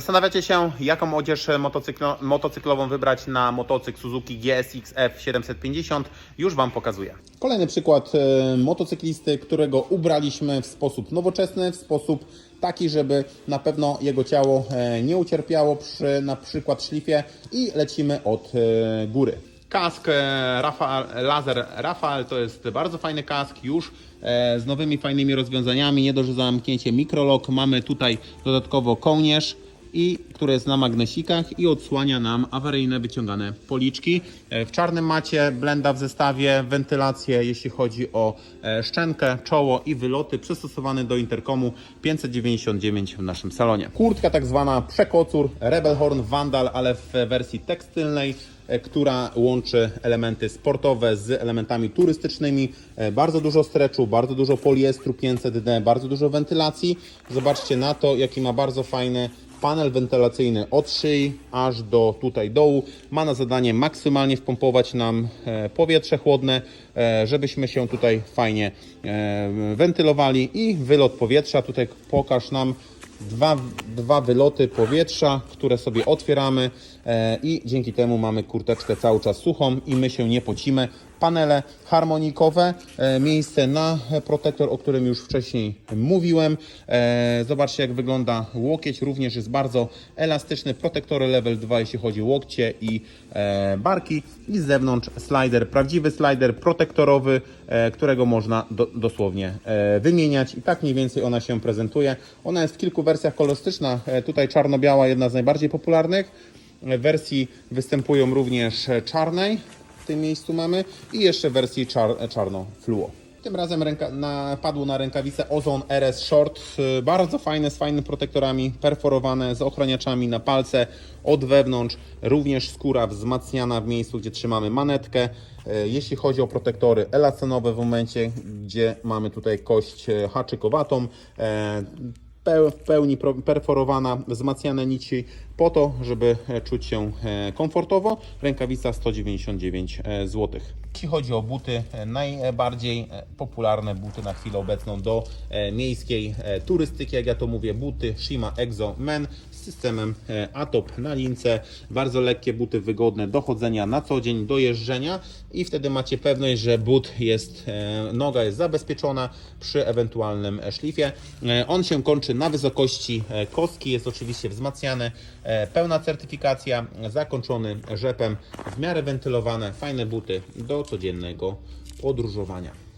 Zastanawiacie się, jaką odzież motocyklo, motocyklową wybrać na motocykl Suzuki GSX F750? Już Wam pokazuję. Kolejny przykład e, motocyklisty, którego ubraliśmy w sposób nowoczesny, w sposób taki, żeby na pewno jego ciało e, nie ucierpiało przy na przykład szlifie i lecimy od e, góry. Kask Rafael, Laser Rafael to jest bardzo fajny kask, już z nowymi fajnymi rozwiązaniami, nie dość, że zamknięcie mikrolok, mamy tutaj dodatkowo kołnierz, i które jest na magnesikach i odsłania nam awaryjne wyciągane policzki. E, W czarnym macie blenda w zestawie, wentylację jeśli chodzi o e, szczękę, czoło i wyloty przystosowany do interkomu 599 w naszym salonie. Kurtka tak zwana przekocur Rebelhorn Vandal, ale w wersji tekstylnej e, która łączy elementy sportowe z elementami turystycznymi. Bardzo dużo streczu, bardzo dużo poliestru 500D, bardzo dużo wentylacji. Zobaczcie na to, jaki ma bardzo fajny panel wentylacyjny od szyi aż do tutaj dołu. Ma na zadanie maksymalnie wpompować nam e, powietrze chłodne, e, żebyśmy się tutaj fajnie e, wentylowali i wylot powietrza. Tutaj pokaż nam dwa, dwa wyloty powietrza, które sobie otwieramy e, i dzięki temu mamy kurteczkę cały czas suchą i my się nie pocimy. Panele harmonikowe, e, miejsce na protektor, o którym już wcześniej mówiłem. E, Zobaczcie jak wygląda łokieć, również jest bardzo elastyczny. Protektory level 2 jeśli chodzi o łokcie i barki i z zewnątrz slider, prawdziwy slider protektorowy, którego można do, dosłownie wymieniać i tak mniej więcej ona się prezentuje. Ona jest w kilku wersjach kolorystyczna, e, tutaj czarno-biała jedna z najbardziej popularnych. E, wersji występują również czarnej, w tym miejscu mamy i jeszcze w wersji czar, e, czarno-fluo. Tym razem ręka, na, padło na rękawice Ozone RS Short, bardzo fajne, z fajnymi protektorami, perforowane, z ochraniaczami na palce od wewnątrz, również skóra wzmacniana w miejscu, gdzie trzymamy manetkę. Jeśli chodzi o protektory elastonowe w momencie, gdzie mamy tutaj kość haczykowatą, w pełni perforowana, wzmacniane nici po to, żeby e, czuć się e, komfortowo. Rękawica 199 zł. Jeśli chodzi o buty, najbardziej e, popularne buty na chwilę obecną do e, miejskiej e, turystyki, jak ja to mówię, buty Shima Exo Men z systemem ATOP na lince. Bardzo lekkie buty, wygodne do chodzenia na co dzień, do jeżdżenia. I wtedy macie pewność, że but jest, noga jest zabezpieczona przy ewentualnym szlifie. On się kończy na wysokości kostki, jest oczywiście wzmacniany, pełna certyfikacja, zakończony rzepem, w miarę wentylowane, fajne buty codziennego podróżowania.